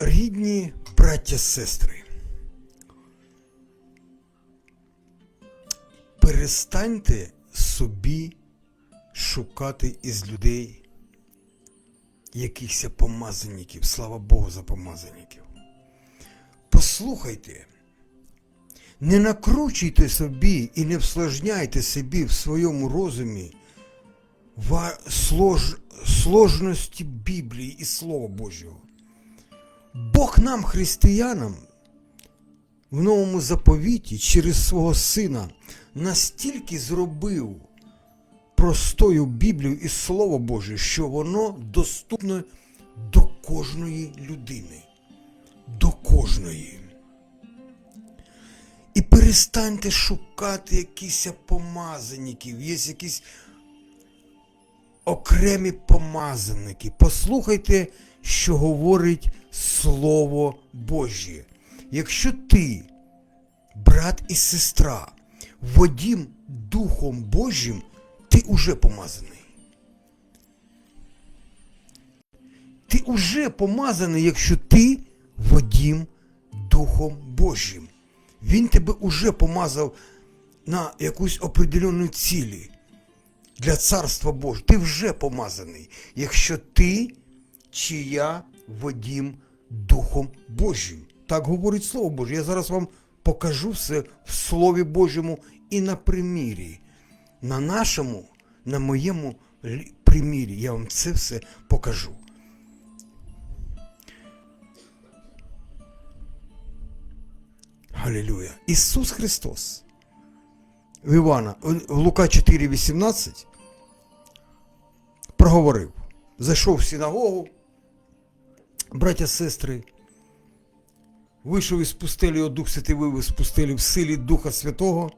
Рідні браття сестри. Перестаньте собі шукати із людей якихось помазанників. Слава Богу за помазанників. Послухайте, не накручуйте собі і не всложняйте собі в своєму розумі сложності Біблії і Слова Божого. Бог нам, християнам, в новому заповіті через свого Сина настільки зробив простою Біблію і Слово Боже, що воно доступне до кожної людини. До кожної. І перестаньте шукати якісь помазанників, є якісь окремі помазанники. Послухайте, що говорить Слово Божє. Якщо ти, брат і сестра, водім Духом Божим, ти уже помазаний. Ти уже помазаний, якщо ти водім Духом Божим. Він тебе уже помазав на якусь определенну цілі для Царства Божого. Ти вже помазаний, якщо ти чи я водім Духом Божим. Так говорить Слово Боже. Я зараз вам покажу все в Слові Божому і на примірі. На нашому, на моєму примірі я вам це все покажу. Галілюя. Ісус Христос. В Івана, в Лука 4,18 проговорив. Зайшов в синагогу, браття сестри, вийшов із пустелі, його Дух Святий вивез з пустелі в силі Духа Святого.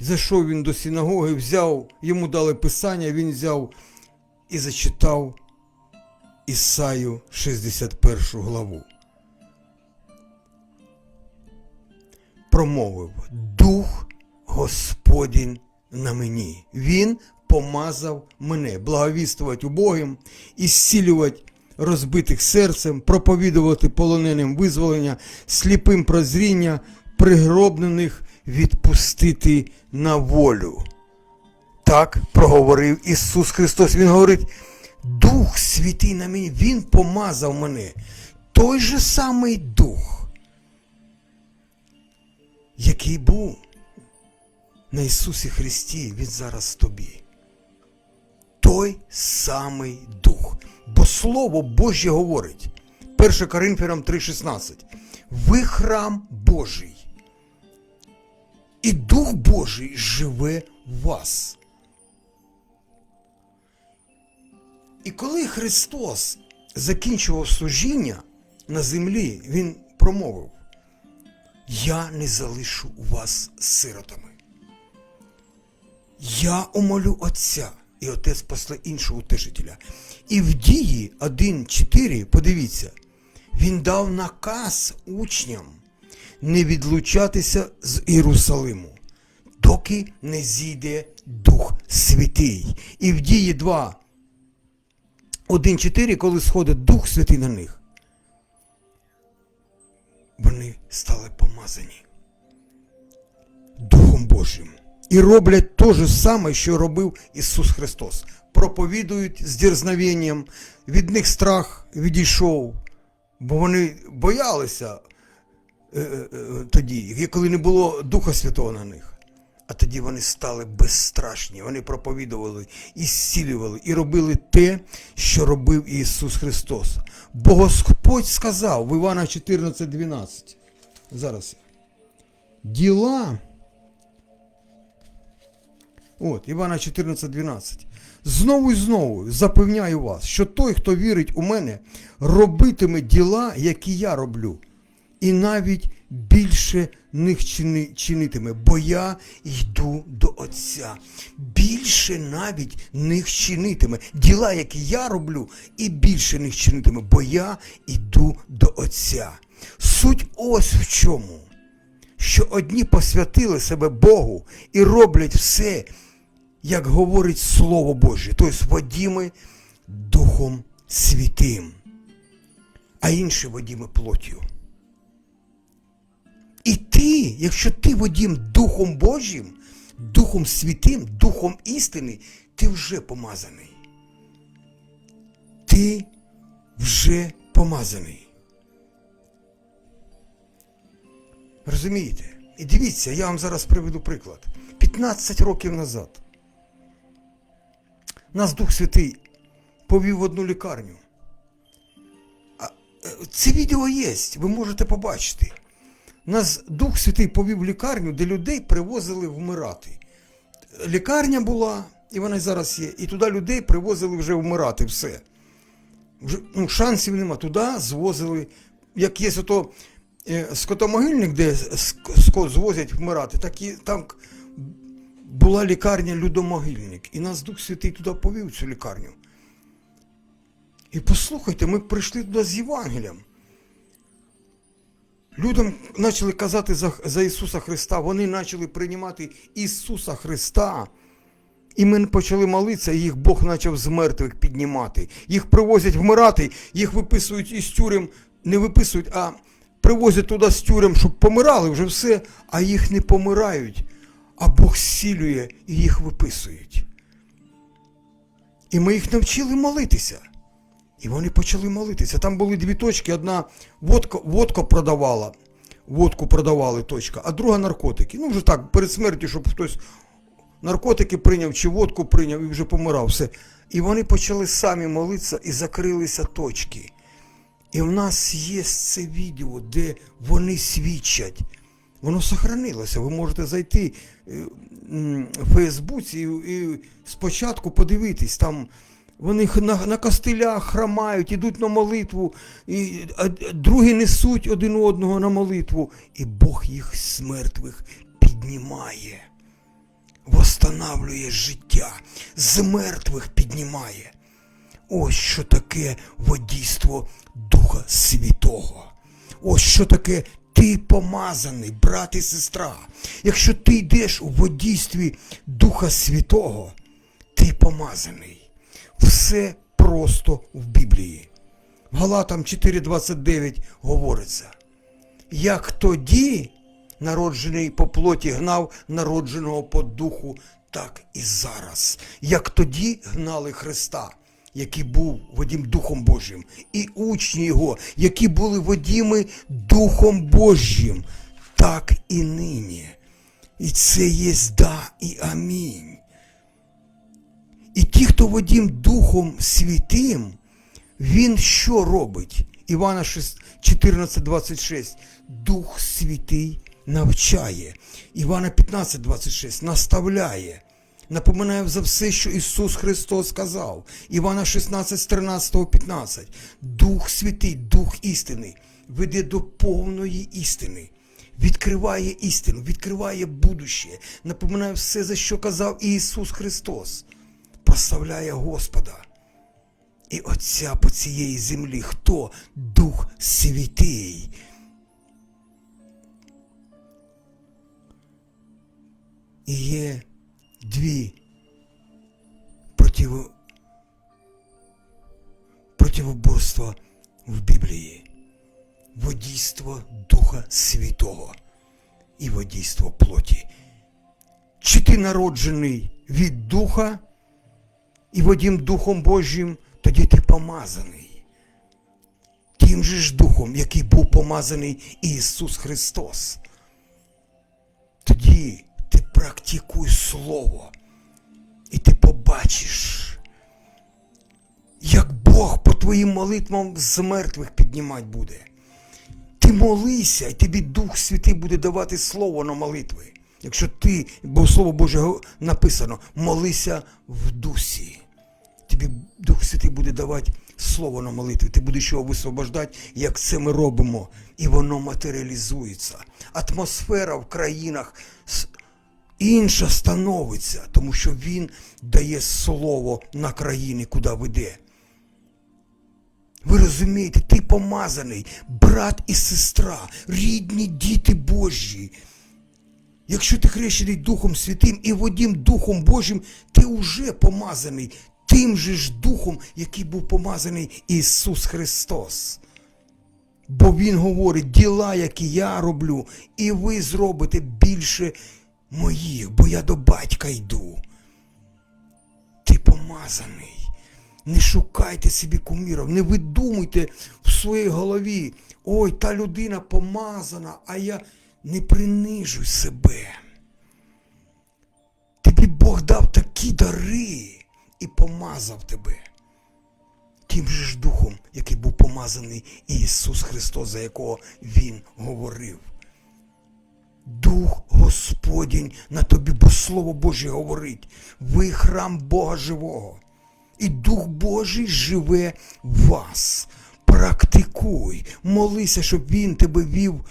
Зайшов він до синагоги, взяв, йому дали писання, він взяв і зачитав Ісаю 61 главу. Промовив Дух Господень на мені. Він помазав мене благовістувати убогим, ісцілювати розбитих серцем, проповідувати полоненим визволення, сліпим прозріння, пригробнених відпустити на волю. Так проговорив Ісус Христос. Він говорить, Дух Святий на мені, Він помазав мене. Той же самий Дух, який був на Ісусі Христі, Він зараз тобі. Той самий Дух. Бо Слово Боже говорить, 1 Коринфянам 3,16. Ви храм Божий. І Дух Божий живе в вас. І коли Христос закінчував служіння на землі, Він промовив: Я не залишу вас сиротами. Я умолю Отця, і Отець после іншого утешителя. І в дії 1.4, подивіться, він дав наказ учням не відлучатися з Єрусалиму, доки не зійде Дух Святий. І в дії 2, 1.4, коли сходить Дух Святий на них, вони стали помазані Духом Божим. І роблять те ж саме, що робив Ісус Христос. Проповідують з дерзновенням, від них страх відійшов, бо вони боялися е, е, е, тоді, коли не було Духа Святого на них. А тоді вони стали безстрашні, вони проповідували і зцілювали, і робили те, що робив Ісус Христос. Бо Господь сказав в Івана 14.12. Зараз. Діла. От, Івана 14.12. Знову і знову запевняю вас, що той, хто вірить у мене, робитиме діла, які я роблю, і навіть більше них чини, чинитиме, бо я йду до Отця. Більше навіть них чинитиме. Діла, які я роблю, і більше них чинитиме, бо я йду до Отця. Суть ось в чому що одні посвятили себе Богу і роблять все, як говорить Слово Боже, тобто водіми Духом Святим. а інші водіми плоттю. І ти, якщо ти водім Духом Божим, Духом Святим, Духом істини, ти вже помазаний. Ти вже помазаний. Розумієте? І дивіться, я вам зараз приведу приклад. 15 років назад нас Дух Святий повів в одну лікарню. Це відео є, ви можете побачити. Нас Дух Святий повів в лікарню, де людей привозили вмирати. Лікарня була, і вона зараз є, і туди людей привозили вже вмирати, все. Вже, ну, шансів нема. Туди звозили, як є ото е, скотомогильник, де ск- скот звозять вмирати, так і там була лікарня Людомогильник. І нас Дух Святий туди повів цю лікарню. І послухайте, ми прийшли туди з Євангелієм. Людям почали казати за, за Ісуса Христа, вони почали приймати Ісуса Христа. І ми почали молитися, і їх Бог почав з мертвих піднімати. Їх привозять вмирати, їх виписують із тюрем, не виписують, а привозять туди з тюрем, щоб помирали вже все, а їх не помирають, а Бог зцілює і їх виписують. І ми їх навчили молитися. І вони почали молитися. Там були дві точки: одна водка, водка продавала, водку продавали точка, а друга наркотики. Ну, вже так, перед смертю, щоб хтось наркотики прийняв чи водку прийняв і вже помирав. Все. І вони почали самі молитися і закрилися точки. І в нас є це відео, де вони свідчать. Воно сохранилося. Ви можете зайти е, в Фейсбуці і, і спочатку подивитись. Там вони на, на костилях храмають, ідуть на молитву, і, а, другі несуть один одного на молитву, і Бог їх з мертвих піднімає, восстанавлює життя, з мертвих піднімає. Ось що таке водійство Духа Святого. Ось що таке ти помазаний, брат і сестра. Якщо ти йдеш у водійстві Духа Святого, ти помазаний. Все просто в Біблії. Галатам 4.29 говориться. Як тоді народжений по плоті гнав народженого по духу, так і зараз. Як тоді гнали Христа, який був водім Духом Божим, і учні Його, які були водіми Духом Божим, так і нині. І це є да і амінь. І ті, хто водім Духом Святим, він що робить? Івана 14,26. Дух Святий навчає. Івана 15,26 наставляє. Напоминає за все, що Ісус Христос сказав. Івана 16, 13, 15. Дух Святий, Дух істини веде до повної істини. Відкриває істину, відкриває будуще, напоминає все, за що казав Ісус Христос. Прославляє Господа. І Отця по цієї землі хто? Дух Святий. І є дві противо... противоборства в Біблії. Водійство Духа Святого і водійство плоті. Чи ти народжений від Духа і водім Духом Божим, тоді ти помазаний. Тим же ж Духом, який був помазаний Ісус Христос. Тоді практикуй Слово, і ти побачиш, як Бог по твоїм молитвам з мертвих піднімати буде. Ти молися, і тобі Дух Святий буде давати слово на молитви. Якщо ти, бо Слово Боже написано, молися в дусі. Тобі Дух Святий буде давати слово на молитві. Ти будеш його висвобождати, як це ми робимо. І воно матеріалізується. Атмосфера в країнах інша становиться, тому що він дає слово на країни, куди веде. Ви розумієте, ти помазаний, брат і сестра, рідні діти Божі. Якщо ти хрещений Духом Святим і водім Духом Божим, ти вже помазаний тим же ж Духом, який був помазаний Ісус Христос. Бо Він говорить, діла, які я роблю, і ви зробите більше моїх, бо я до батька йду. Ти помазаний. Не шукайте собі кумірів, не видумуйте в своїй голові, ой, та людина помазана, а я не принижуй себе. Тобі Бог дав такі дари і помазав тебе. Тим же ж духом, який був помазаний Ісус Христос, за якого Він говорив. Дух Господень на тобі, бо Слово Боже говорить. Ви храм Бога живого. І Дух Божий живе в вас. Практикуй, молися, щоб Він тебе вів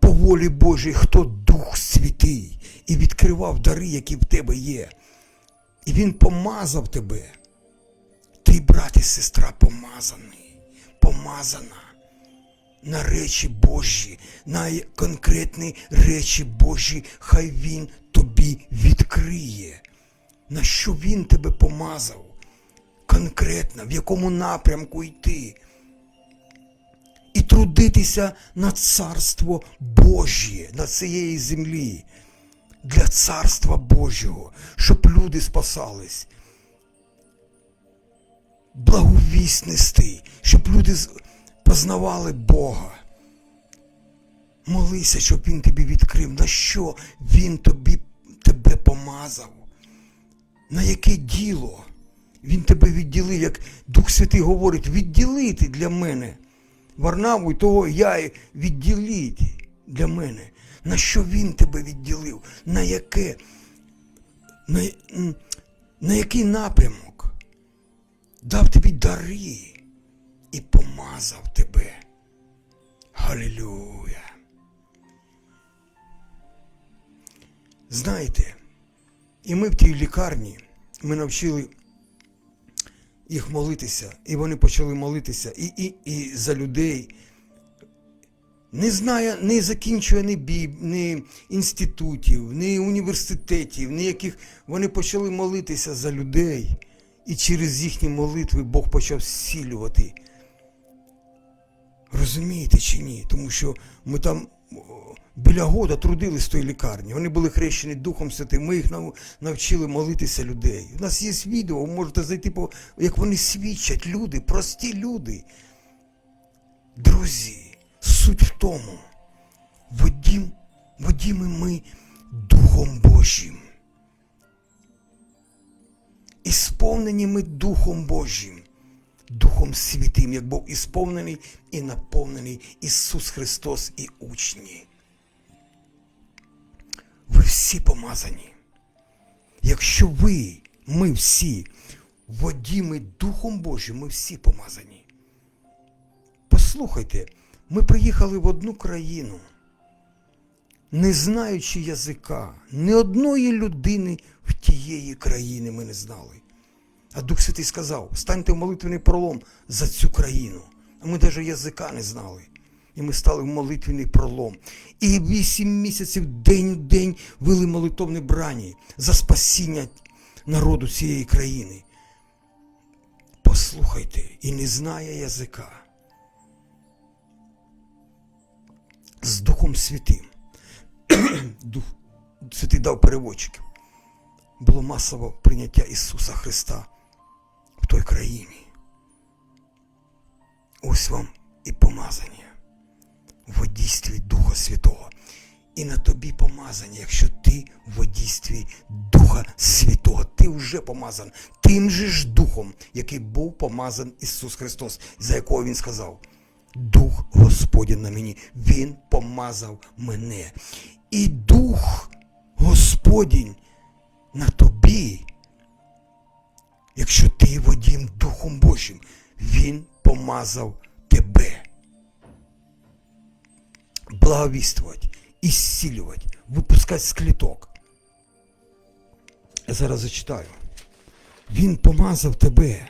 по волі Божій, хто Дух Святий, і відкривав дари, які в тебе є. І Він помазав тебе. Ти, брат і сестра, помазаний, помазана на речі Божі, на конкретні речі Божі, хай Він тобі відкриє. На що Він тебе помазав? Конкретно, в якому напрямку йти. І трудитися на царство Божє, на цієї землі, для царства Божого, щоб люди спасались. Благовість нести, щоб люди познавали Бога. Молися, щоб Він тобі відкрив, на що Він тобі, тебе помазав, на яке діло Він тебе відділив, як Дух Святий говорить, відділити для мене. Варнаву і того я й відділіть для мене. На що він тебе відділив? На яке? На, на який напрямок? Дав тобі дари помазав тебе. Галілюя. Знаєте, і ми в тій лікарні ми навчили їх молитися, і вони почали молитися і, і, і за людей. Не знає, не закінчує ні біб, ні інститутів, ні університетів, ніяких. Вони почали молитися за людей. І через їхні молитви Бог почав зцілювати. Розумієте чи ні? Тому що ми там біля года трудились в той лікарні. Вони були хрещені Духом Святим. Ми їх навчили молитися людей. У нас є відео, ви можете зайти по як вони свідчать, люди, прості люди. Друзі, суть в тому, водім, водіми ми Духом Божим. І сповнені ми Духом Божим, Духом Святим, як був ісповнений і наповнений Ісус Христос і учні. Ви всі помазані. Якщо ви, ми всі, водіми Духом Божим, ми всі помазані. Послухайте, ми приїхали в одну країну, не знаючи язика, ні одної людини в тієї країни ми не знали. А Дух Святий сказав: станьте в молитвений пролом за цю країну. А ми навіть язика не знали. І ми стали в молитвений пролом. І вісім місяців день в день вели молитовні брані за спасіння народу цієї країни. Послухайте, і не знає язика. З Духом Святим. Дух Святий дав переводчиків. Було масове прийняття Ісуса Христа той країні. Ось вам і помазання в водійстві Духа Святого. І на тобі помазання, якщо ти в водійстві Духа Святого. Ти вже помазан тим же ж Духом, який був помазан Ісус Христос, за якого Він сказав. Дух Господень на мені, Він помазав мене. І Дух Господень на тобі, якщо ти водім Духом Божим, Він помазав тебе. Благовіствувати, ісцілювати, випускати з кліток. Я зараз зачитаю. Він помазав тебе,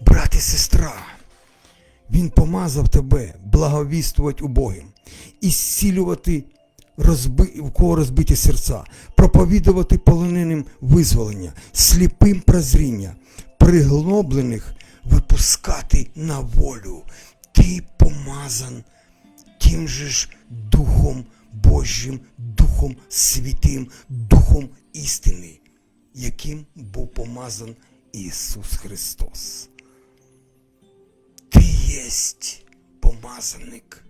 брат і сестра. Він помазав тебе благовіствувати убогим, ісцілювати розби... у кого розбиті серця, проповідувати полоненим визволення, сліпим прозріння, приглоблених випускати на волю. ти помазан тим же ж Духом Божим, Духом Святим, Духом істини, яким був помазан Ісус Христос. Ти єсть помазаник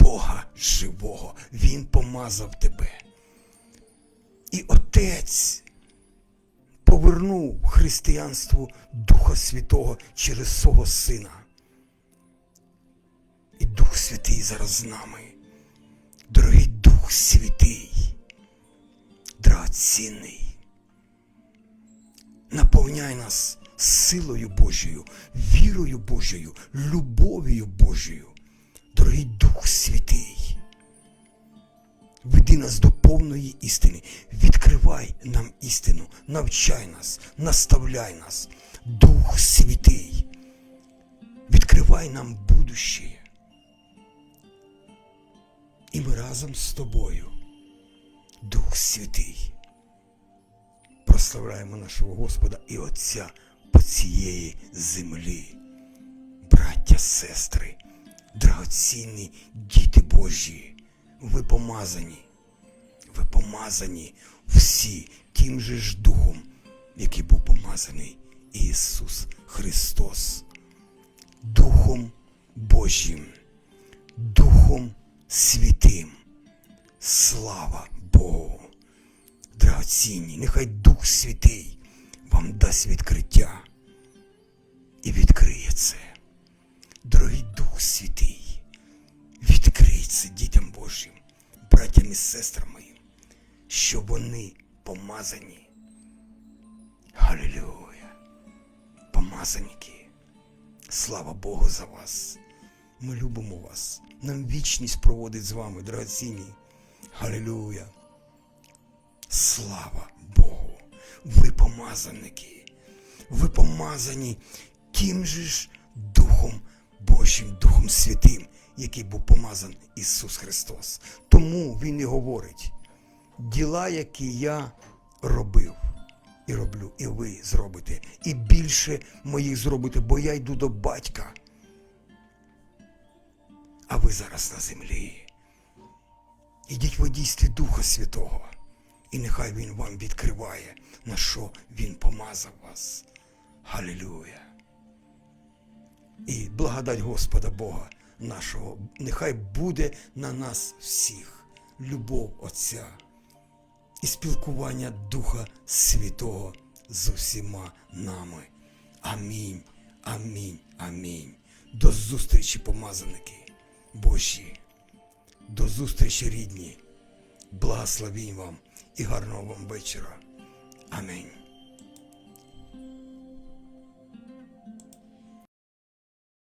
Бога живого. Він помазав тебе. І Отець повернув християнству Духа Святого через свого Сина. І Дух Святий зараз з нами. Дорогий Дух Святий, драгоцінний. Наповняй нас силою Божою, вірою Божою, любов'ю Божою. Дорогий Дух Святий. Веди нас до повної істини. Відкривай нам істину, навчай нас, наставляй нас, Дух Святий. Відкривай нам будущее. І ми разом з тобою, Дух Святий, прославляємо нашого Господа і Отця по цієї землі. Браття, сестри, драгоцінні діти Божі, ви помазані, ви помазані всі тим же ж Духом, який був помазаний Ісус Христос. Духом Божим, Духом Святим. Слава Богу! Драгоцінні, нехай Дух Святий вам дасть відкриття і відкриє це. Дорогий Дух Святий, відкрий дітям Божим, братям і сестрам моїм, що вони помазані. Халилюя! Помазаніки! Слава Богу за вас! Ми любимо вас. Нам вічність проводить з вами, драгоцінні. Халилюя! Слава Богу! Ви помазаники! Ви помазані тим же ж Духом Божим, Духом Святим, який був помазан Ісус Христос. Тому Він і говорить, діла, які я робив і роблю, і ви зробите, і більше моїх зробите, бо я йду до батька. А ви зараз на землі. Ідіть в дійстві Духа Святого, і нехай Він вам відкриває, на що Він помазав вас. Халилюя! І благодать Господа Бога нашого, нехай буде на нас всіх любов Отця і спілкування Духа Святого з усіма нами. Амінь, амінь, амінь. До зустрічі, помазаники Божі. До зустрічі, рідні. Благословінь вам і гарного вам вечора. Амінь.